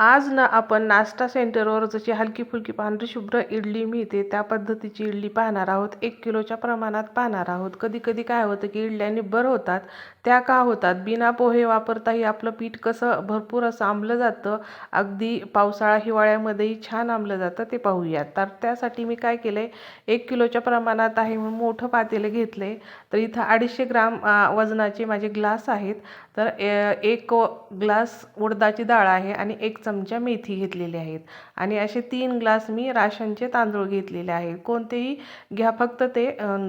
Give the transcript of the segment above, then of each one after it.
आज ना आपण नाश्ता सेंटरवर जशी हलकी फुलकी पांढरी शुभ्र इडली मिळते त्या पद्धतीची इडली पाहणार आहोत. एक किलोच्या प्रमाणात पाहणार आहोत. कधी कधी काय होतं की इडल्या निब्बर होतात त्या का होतात? बिना पोहे वापरताही आपलं पीठ कसं भरपूर असं आंबलं जातं. अगदी पावसाळा हिवाळ्यामध्येही छान आंबलं जातं ते पाहूयात. तर त्यासाठी मी काय केलं आहे एक किलोच्या प्रमाणात आहे म्हणून मोठं पातेलं घेतलं आहे तर इथं अडीचशे ग्राम वजनाचे माझे ग्लास आहेत. तर ए- एक ग्लास उडदाची डाळ आहे आणि एक चमचा मेथी घेतलेली आहेत. आणि असे तीन ग्लास मी राशनचे तांदूळ घेतलेले आहेत. कोणतेही घ्या फक्त ते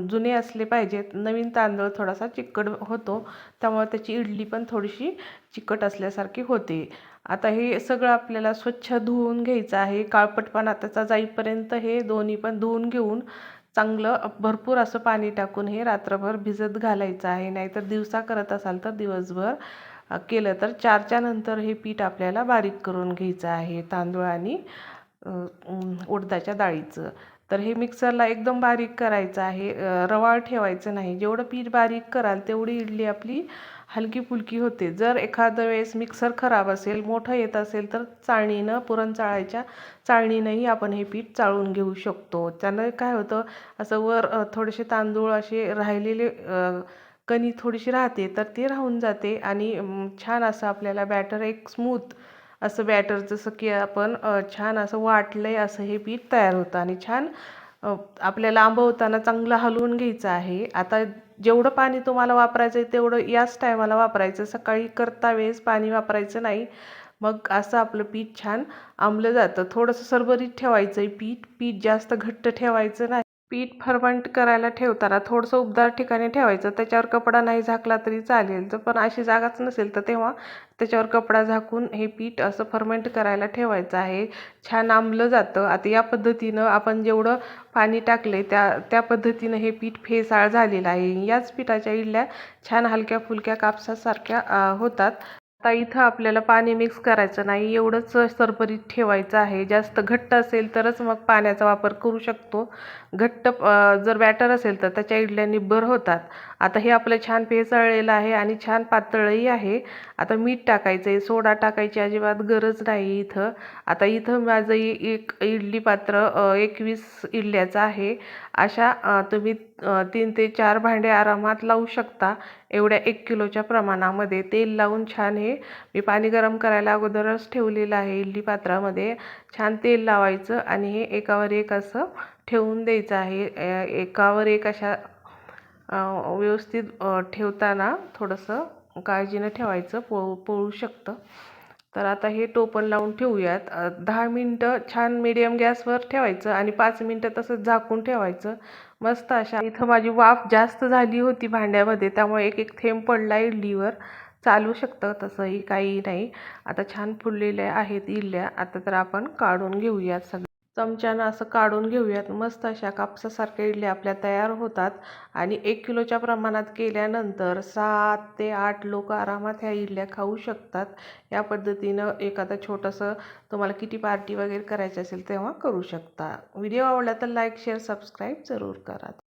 जुने असले पाहिजेत. नवीन तांदूळ थोडासा चिकट होतो त्यामुळे त्याची इडली पण थोडीशी चिकट असल्यासारखी होते. आता हे सगळं आपल्याला स्वच्छ धुवून घ्यायचं आहे. काळपटपणा त्याचा जाईपर्यंत हे दोन्ही पण धुवून घेऊन चांगलं भरपूर असं पाणी टाकून हे रात्रभर भिजत घालायचं आहे. नाहीतर दिवसा करत असाल तर दिवसभर केलं तर चारच्या नंतर हे पीठ आपल्याला बारीक करून घ्यायचं आहे तांदूळ आणि उडदाच्या डाळीचं. तर हे मिक्सरला एकदम बारीक करायचं आहे. रवाळ ठेवायचं नाही. जेवढं पीठ बारीक कराल तेवढी इडली आपली हलकी फुलकी होते. जर एखाद्या वेळेस मिक्सर खराब असेल मोठं येत असेल तर चाळणीनं पुरण चाळायच्या चाळणीनंही आपण हे पीठ चाळून घेऊ शकतो. त्यानं काय होतं असं वर थोडेसे तांदूळ असे राहिलेले कणी थोडीशी राहते तर ते राहून जाते आणि छान असं आपल्याला बॅटर एक स्मूथ असं बॅटर जसं की आपण छान असं वाटलं आहे असं हे पीठ तयार होतं. आणि छान आपल्याला आंबवताना चांगलं हलवून घ्यायचं आहे. आता जेवढं पाणी तुम्हाला वापरायचं आहे तेवढं याच टायमाला वापरायचं. सकाळी करता वेळेस पाणी वापरायचं नाही. मग असं आपलं पीठ छान आंबलं जातं. थोडंसं सरबरीत ठेवायचं आहे पीठ. पीठ जास्त घट्ट ठेवायचं नाही. पीठ फरवंट करायला ठेवताना थोडंसं उबदार ठिकाणी ठेवायचं. त्याच्यावर कपडा नाही झाकला तरी चालेल. जर पण अशी जागाच नसेल तर तेव्हा त्याच्यावर कपडा झाकून हे पीठ असं फर्मेंट करायला ठेवायचं आहे. छान आंबलं जातं. आता या पद्धतीनं आपण जेवढं पाणी टाकले त्या त्या पद्धतीनं हे पीठ फेसाळ झालेलं आहे. याच पिठाच्या इडल्या छान हलक्या फुलक्या कापसासारख्या होतात. आता इथं आपल्याला पाणी मिक्स करायचं नाही. एवढंच सरपरीत ठेवायचं आहे. जास्त घट्ट असेल तरच मग पाण्याचा वापर करू शकतो. घट्ट जर बॅटर असेल तर त्याच्या इडल्या निब्बर होतात. आता हे आपलं छान पेसळलेलं आहे आणि छान पातळही आहे. आता मीठ टाकायचं आहे सोडा टाकायची अजिबात गरज नाही इथं. आता इथं माझं एक इडली पात्र एकवीस इडल्याचं आहे. अशा तुम्ही तीन ते चार भांडे आरामात लावू शकता. एवढ्या एक किलोच्या प्रमाणामध्ये तेल लावून छान हे मी पाणी गरम करायला अगोदरच ठेवलेलं आहे इडली पात्रामध्ये. छान तेल लावायचं आणि हे एकावर एक असं ठेवून द्यायचं आहे. एकावर एक अशा व्यवस्थित ठेवताना थोडंसं काळजीनं ठेवायचं पोळू पोळू शकतं. तर आता हे टोपण लावून ठेवूयात. दहा मिनटं छान मीडियम गॅसवर ठेवायचं आणि पाच मिनटं तसंच झाकून ठेवायचं. मस्त अशा इथं माझी वाफ जास्त झाली होती भांड्यामध्ये त्यामुळे एक एक थेंब पडला इडलीवर. चालू शकतं तसंही काही नाही. आता छान फुललेल्या आहेत इडल्या. आता तर आपण काढून घेऊयात सगळं. चमच्यानं असं काढून घेऊयात. मस्त अशा कापसासारख्या इडल्या आपल्या तयार होतात. आणि एक किलोच्या प्रमाणात केल्यानंतर सात ते आठ लोक आरामात ह्या इडल्या खाऊ शकतात. या पद्धतीनं एखादं छोटंसं तुम्हाला किती पार्टी वगैरे करायची असेल तेव्हा करू शकता. व्हिडिओ आवडला तर लाईक शेअर सबस्क्राईब जरूर करा.